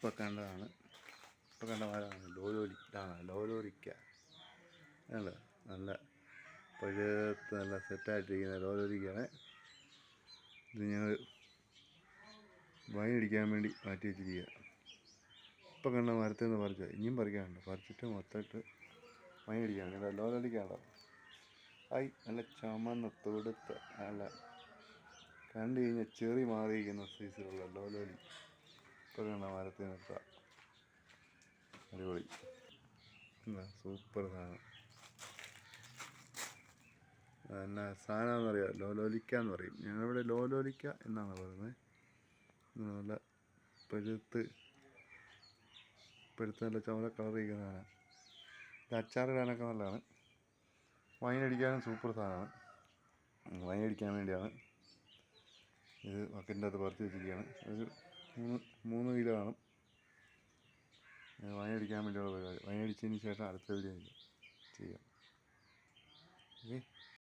ഇപ്പോൾ കണ്ടതാണ് ഇപ്പോൾ കണ്ട മരമാണ് ലോലോലി. ഇതാണ്. ലോലോലിക്ക. നല്ല പഴുത്ത് നല്ല സെറ്റായിട്ടിരിക്കുന്ന ലോലോലിക്കാണ് ഇത് ഞങ്ങൾ വൈൻ അടിക്കാൻ വേണ്ടി മാറ്റി വെച്ചിരിക്കുക ഇപ്പോൾ കണ്ട മരത്തിൽ നിന്ന് പറിച്ച. ഇനിയും പറിക്കാനുണ്ട്. പറിച്ചിട്ട് മൊത്തമായിട്ട് വൈൻ അടിക്കാൻ കേട്ടോ ലോലോലിക്കാണോ ഐ നല്ല ചമന്ന തൊടുത്ത നല്ല കണ്ടു കഴിഞ്ഞാൽ ചെറി മാറിയിരിക്കുന്ന സൈസിലുള്ള ലോലോലി. കണ്ട മരത്തിൽ നിർത്താം അടിപൊളി. എന്താ സൂപ്പർ സാധനം. എന്നാ സാധനമെന്ന് എന്നറിയാം ലോലോലിക്ക എന്ന് പറയും. ഞങ്ങളിവിടെ ലോലോലിക്ക എന്നാണ് പറയുന്നത്. നല്ല പെഴുത്ത് പെഴുത്ത് നല്ല ചുമല കളർ ചെയ്യുന്നതാണ് ഇത് അച്ചാറിടാനൊക്കെ നല്ലതാണ്. വൈൻ അടിക്കാനും സൂപ്പർ സാധനമാണ്. വൈൻ അടിക്കാൻ വേണ്ടിയാണ്. ഇത് ബക്കറ്റിന്റെ അകത്ത് പറിച്ച് വെച്ചിരിക്കുകയാണ്. ഒരു മൂന്ന് മൂന്ന് കിലോ കാണും വൈൻ അടിക്കാൻ വേണ്ടിയുള്ള പരിപാടി. വൈൻ അടിച്ചതിന് ശേഷം അടുത്ത വീഡിയോ ചെയ്യാം. ഓക്കെ?